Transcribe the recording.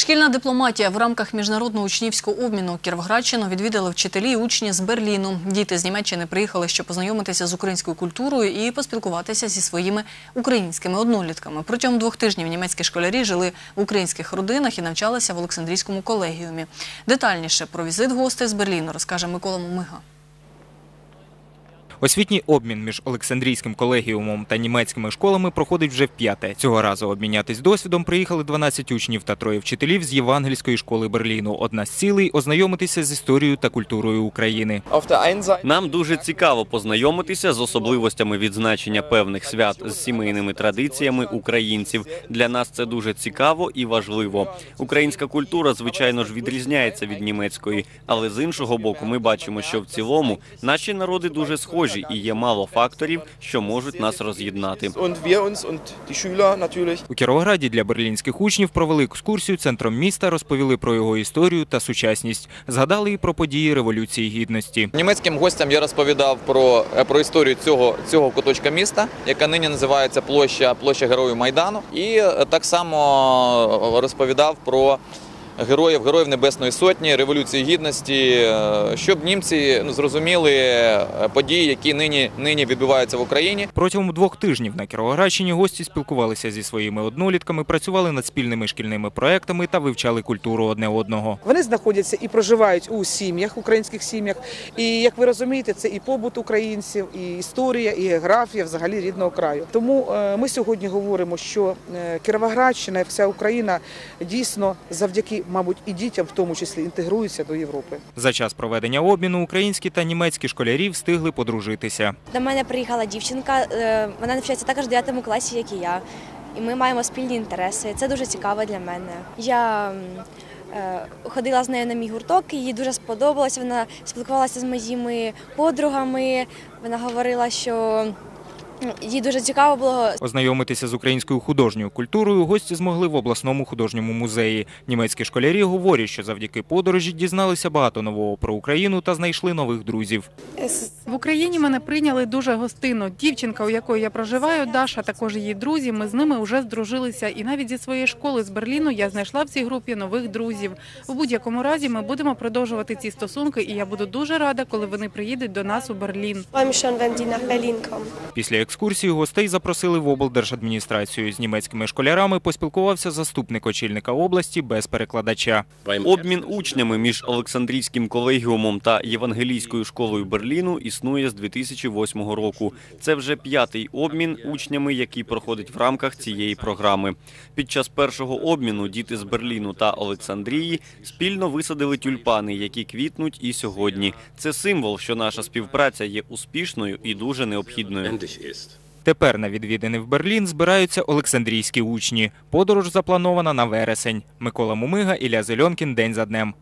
Шкільна дипломатія в рамках міжнародного учнівського обміну Кіровоградщину відвідали вчителі і учні з Берліну. Діти з Німеччини приїхали, щоб познайомитися з українською культурою і поспілкуватися зі своїми українськими однолітками. Протягом двох тижнів німецькі школярі жили в українських родинах і навчалися в Олександрійському колегіумі. Детальніше про візит гостей з Берліну розкаже Микола Мумига. Освітній обмін між Олександрійським колегіумом та німецькими школами проходить вже вп'яте. Цього разу обмінятись досвідом приїхали 12 учнів та троє вчителів з Євангельської школи Берліну. Одна з цілей – ознайомитися з історією та культурою України. Нам дуже цікаво познайомитися з особливостями відзначення певних свят з сімейними традиціями українців. Для нас це дуже цікаво і важливо. Українська культура, звичайно ж, відрізняється від німецької, але з іншого боку, ми бачимо, що в цілому наші народи дуже схожі і є мало факторів, що можуть нас роз'єднати. У Кіровограді для берлінських учнів провели екскурсію центром міста, розповіли про його історію та сучасність. Згадали і про події Революції Гідності. Німецьким гостям я розповідав про, е, про історію цього, цього куточка міста, яка нині називається площа, площа Героїв Майдану. І е, так само е, розповідав про героїв, героїв Небесної Сотні, Революції Гідності, е, щоб німці ну, зрозуміли е, події, які нині, нині відбуваються в Україні. Протягом двох тижнів на Кіровоградщині гості спілкувалися зі своїми однолітками, працювали над спільними шкільними проектами та вивчали культуру одне одного. Вони знаходяться і проживають у сім'ях, українських сім'ях. І як ви розумієте, це і побут українців, і історія, і географія взагалі рідного краю. Тому е, ми сьогодні говоримо, що Кіровоградщина і вся Україна дійсно завдяки, мабуть, і дітям, в тому числі, інтегруються до Європи. За час проведення обміну українські та німецькі школярі встигли подружитися. До мене приїхала дівчинка, е, вона навчається також в 9 класі, як і я. І ми маємо спільні інтереси. Це дуже цікаво для мене. Я е, ходила з нею на мій гурток, їй дуже сподобалось. Вона спілкувалася з моїми подругами. Вона говорила, що їй дуже цікаво було Ознайомитися з українською художньою культурою гості змогли в обласному художньому музеї. Німецькі школярі говорять, що завдяки подорожі дізналися багато нового про Україну та знайшли нових друзів. В Україні мене прийняли дуже гостинно. Дівчинка, у якої я проживаю, Даша, також її друзі. Ми з ними вже здружилися. І навіть зі своєї школи з Берліну я знайшла в цій групі нових друзів. В будь-якому разі ми будемо продовжувати ці стосунки, і я буду дуже рада, коли вони приїдуть до нас у Берлін. Після екскурсії гостей запросили в облдержадміністрацію. З німецькими школярами поспілкувався заступник очільника області без перекладача. Обмін учнями між Олександрійським колегіумом та Євангелійською школою Берліну існує з 2008 року. Це вже п'ятий обмін учнями, який проходить в рамках цієї програми. Під час першого обміну діти з Берліну та Олександрії спільно висадили тюльпани, які квітнуть і сьогодні. Це символ, що наша співпраця є успішною і дуже необхідною. Тепер на відвідини в Берлін збираються олександрійські учні. Подорож запланована на вересень. Микола Мумига, Ілля Зельонкін. День за днем.